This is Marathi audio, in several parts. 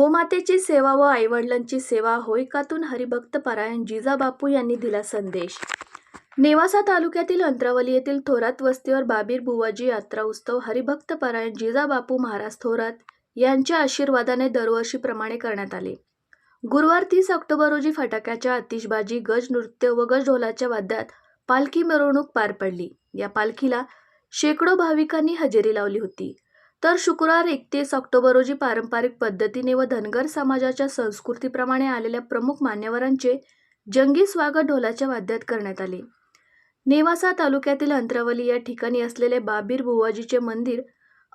गोमातेची सेवा व आईवडिलांची सेवा होयकातून हरिभक्त परायण जिजाबापू यांनी दिला संदेश. नेवासा तालुक्यातील अंतरावली येथील थोरात वस्तीवर बाबीर बुवाजी यात्रा उत्सव हरिभक्त परायण जिजाबापू महाराज थोरात यांच्या आशीर्वादाने दरवर्षीप्रमाणे करण्यात आले. गुरुवार तीस ऑक्टोबर रोजी फटाक्याच्या आतिषबाजी गज नृत्य व गज ढोलाच्या वाद्यात पालखी मिरवणूक पार पडली. या पालखीला शेकडो भाविकांनी हजेरी लावली होती. तर शुक्रवार एकतीस ऑक्टोबर रोजी पारंपरिक पद्धतीने व धनगर समाजाच्या संस्कृतीप्रमाणे आलेल्या प्रमुख मान्यवरांचे जंगी स्वागत ढोलाच्या वाद्यात करण्यात आले. नेवासा तालुक्यातील अंतरावली या ठिकाणी असलेले बाबीर बुवाजीचे मंदिर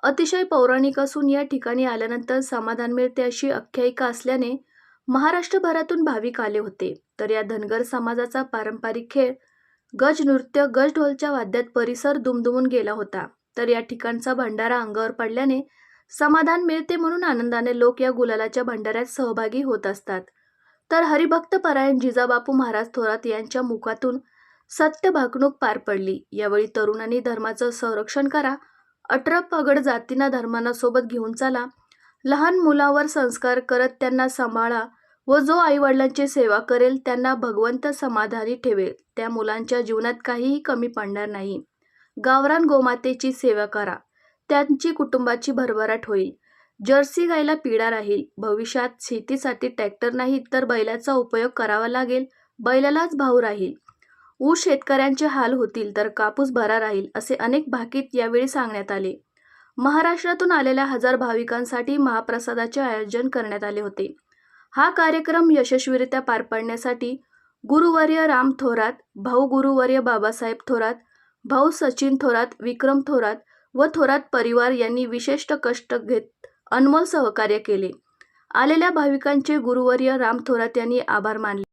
अतिशय पौराणिक असून या ठिकाणी आल्यानंतर समाधान मिळते अशी आख्यायिका असल्याने महाराष्ट्रभरातून भाविक आले होते. तर या धनगर समाजाचा पारंपरिक खेळ गज नृत्य गज ढोलच्या वाद्यात परिसर दुमदुमून गेला होता. तर या ठिकाणचा भंडारा अंगावर पडल्याने समाधान मिळते म्हणून आनंदाने लोक या गुलालाच्या भंडाऱ्यात सहभागी होत असतात. तर हरिभक्त परायण जिजाबापू महाराज थोरात यांच्या मुखातून सत्य भाकणूक पार पडली. यावेळी तरुणांनी धर्माचं संरक्षण करा. अठरा पगड जातींना धर्मांना सोबत घेऊन चाला. लहान मुलावर संस्कार करत त्यांना सांभाळा व जो आईवडिलांची सेवा करेल त्यांना भगवंत समाधानी ठेवेल. त्या मुलांच्या जीवनात काहीही कमी पडणार नाही. गावरान गोमातेची सेवा करा. त्यांची कुटुंबाची भरभराट होईल. जर्सी गायला पीडा राहील. भविष्यात शेतीसाठी ट्रॅक्टर नाही तर बैलाचा उपयोग करावा लागेल. बैलालाच भाव राहील. ऊस शेतकऱ्यांचे हाल होतील तर कापूस भरा राहील असे अनेक भाकीत यावेळी सांगण्यात आले. महाराष्ट्रातून आलेल्या हजार भाविकांसाठी महाप्रसादाचे आयोजन करण्यात आले होते. हा कार्यक्रम यशस्वीरित्या पार पाडण्यासाठी गुरुवर्य राम थोरात भाऊ गुरुवर्य बाबासाहेब थोरात भाऊ सचिन थोरात विक्रम थोरात व थोरात परिवार यांनी विशिष्ट कष्ट घेत अनमोल सहकार्य केले. आलेल्या भाविकांचे गुरुवर्य राम थोरात यांनी आभार मानले.